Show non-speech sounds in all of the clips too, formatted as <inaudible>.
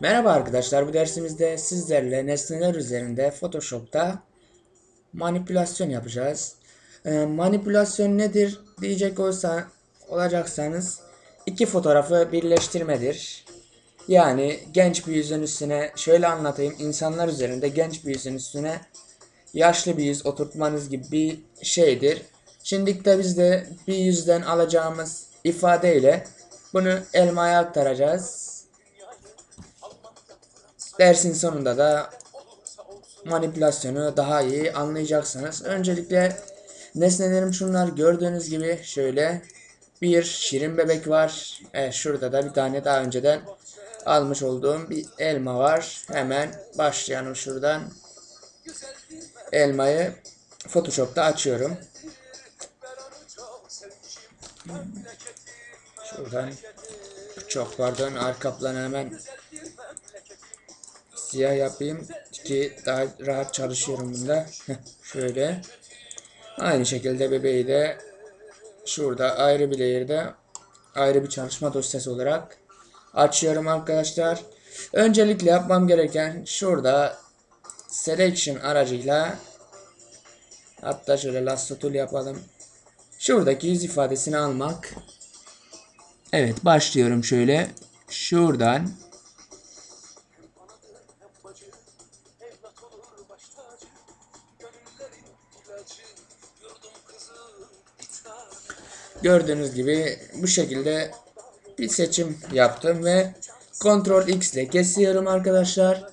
Merhaba arkadaşlar, bu dersimizde sizlerle nesneler üzerinde Photoshop'ta manipülasyon yapacağız. Ee, manipülasyon nedir diyecek olsa, olacaksanız iki fotoğrafı birleştirmedir. Yani genç bir yüzün üstüne şöyle anlatayım, insanlar üzerinde genç bir yüzün üstüne yaşlı bir yüz oturtmanız gibi bir şeydir. Şimdi de biz de bir yüzden alacağımız ifadeyle bunu elmaya aktaracağız. Dersin sonunda da manipülasyonu daha iyi anlayacaksınız. Öncelikle nesnelerim şunlar gördüğünüz gibi şöyle bir şirin bebek var. Evet, şurada da bir tane daha önceden almış olduğum bir elma var. Hemen başlayalım şuradan. Elmayı Photoshop'ta açıyorum. Şuradan çok pardon arka planı hemen siyah yapayım ki daha rahat çalışıyorum bunda. Şöyle. Aynı şekilde bebeği de şurada ayrı bir layer'da ayrı bir çalışma dosyası olarak açıyorum arkadaşlar. Öncelikle yapmam gereken şurada selection aracıyla hatta şöyle lasso tool yapalım. Şuradaki yüz ifadesini almak. Evet başlıyorum şöyle. Şuradan Gördüğünüz gibi bu şekilde bir seçim yaptım ve Ctrl X ile kesiyorum arkadaşlar.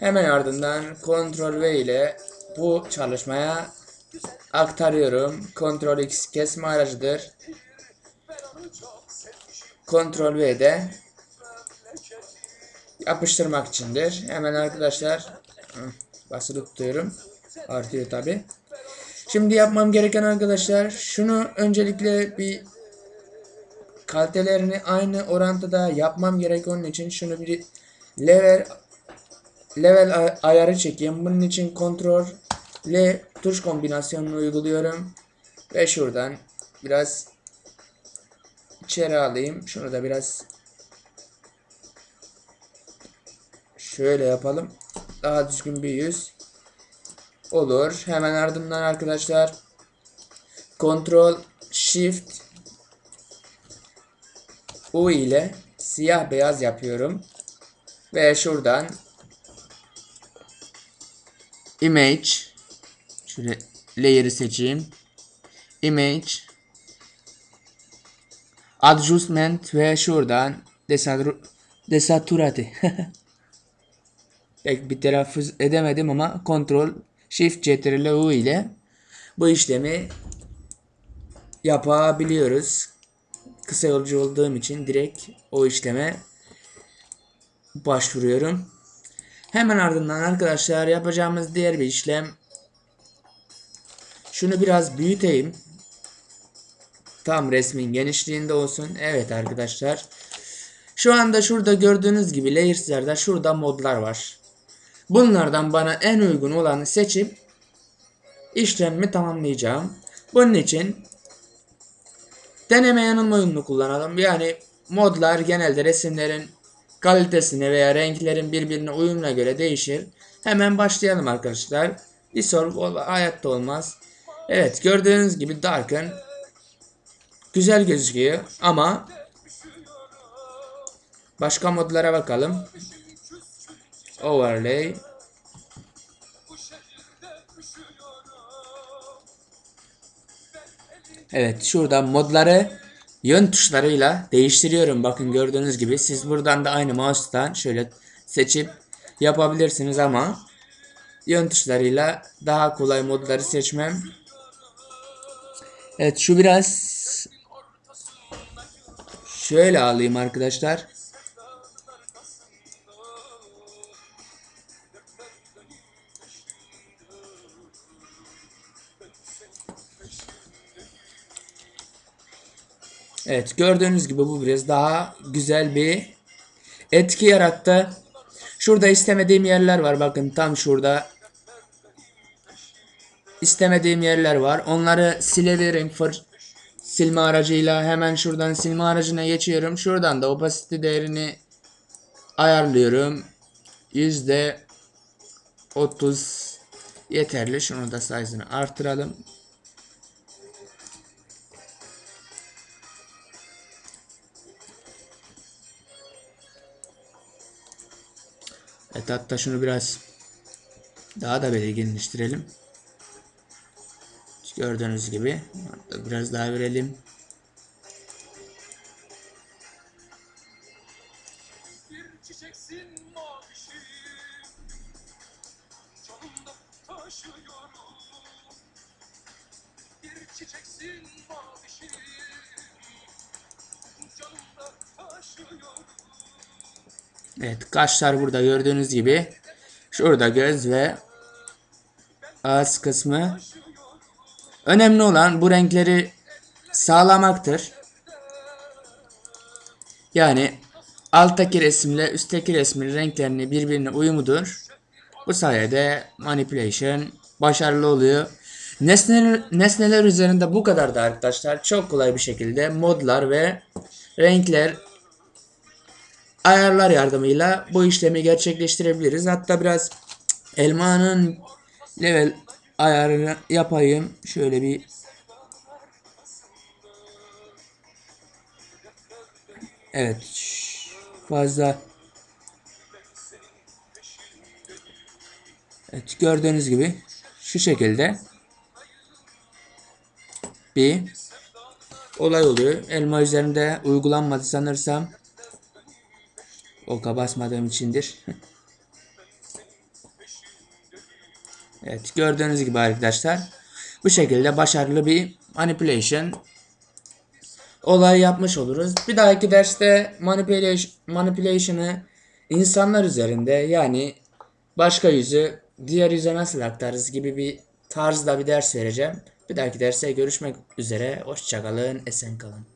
Hemen ardından Ctrl V ile bu çalışmaya aktarıyorum. Ctrl X kesme aracıdır. Ctrl V de yapıştırmak içindir. Hemen arkadaşlar basılı tutuyorum. Artıyor tabi. Şimdi yapmam gereken arkadaşlar şunu öncelikle bir kalitelerini aynı orantıda yapmam gerek onun için şunu bir level level ayarı çekeyim. Bunun için kontrol L tuş kombinasyonunu uyguluyorum ve şuradan biraz içeri alayım. Şunu da biraz şöyle yapalım. Daha düzgün bir yüz olur. Hemen ardından arkadaşlar Ctrl Shift U ile siyah beyaz yapıyorum. Ve şuradan Image şöyle layer'ı seçeyim. Image Adjustment ve şuradan Desaturate <laughs> Pek bir telaffuz edemedim ama kontrol Shift Ctrl U ile bu işlemi yapabiliyoruz. Kısa yolcu olduğum için direkt o işleme başvuruyorum. Hemen ardından arkadaşlar yapacağımız diğer bir işlem şunu biraz büyüteyim. Tam resmin genişliğinde olsun. Evet arkadaşlar. Şu anda şurada gördüğünüz gibi layers'larda şurada modlar var. Bunlardan bana en uygun olanı seçip işlemimi tamamlayacağım. Bunun için deneme yanılma oyununu kullanalım. Yani modlar genelde resimlerin kalitesine veya renklerin birbirine uyumuna göre değişir. Hemen başlayalım arkadaşlar. Dissolve hayatta olmaz. Evet gördüğünüz gibi Darken güzel gözüküyor ama başka modlara bakalım. Overlay. Evet şurada modları yön tuşlarıyla değiştiriyorum. Bakın gördüğünüz gibi siz buradan da aynı mouse'tan şöyle seçip yapabilirsiniz ama yön tuşlarıyla daha kolay modları seçmem. Evet şu biraz şöyle alayım arkadaşlar. Evet gördüğünüz gibi bu biraz daha güzel bir etki yarattı. Şurada istemediğim yerler var. Bakın tam şurada istemediğim yerler var. Onları silebilirim. Fır silme aracıyla hemen şuradan silme aracına geçiyorum. Şuradan da opacity değerini ayarlıyorum. Yüzde 30 yeterli. Şunu da size'ını artıralım. Evet hatta şunu biraz daha da belirginleştirelim. Gördüğünüz gibi biraz daha verelim. Çiçeksin mavişim Canımda taşıyorum Evet kaşlar burada gördüğünüz gibi. Şurada göz ve ağız kısmı. Önemli olan bu renkleri sağlamaktır. Yani alttaki resimle üstteki resmin renklerini birbirine uyumudur. Bu sayede manipulation başarılı oluyor. Nesneler, nesneler üzerinde bu kadar da arkadaşlar çok kolay bir şekilde modlar ve renkler ayarlar yardımıyla bu işlemi gerçekleştirebiliriz. Hatta biraz elmanın level ayarını yapayım. Şöyle bir Evet. Fazla Evet gördüğünüz gibi şu şekilde bir olay oluyor. Elma üzerinde uygulanmadı sanırsam. Oka basmadığım içindir. <laughs> evet gördüğünüz gibi arkadaşlar. Bu şekilde başarılı bir manipulation olay yapmış oluruz. Bir dahaki derste manipulation, manipulation'ı insanlar üzerinde yani başka yüzü diğer yüze nasıl aktarırız gibi bir tarzda bir ders vereceğim. Bir dahaki derse görüşmek üzere. Hoşçakalın, esen kalın.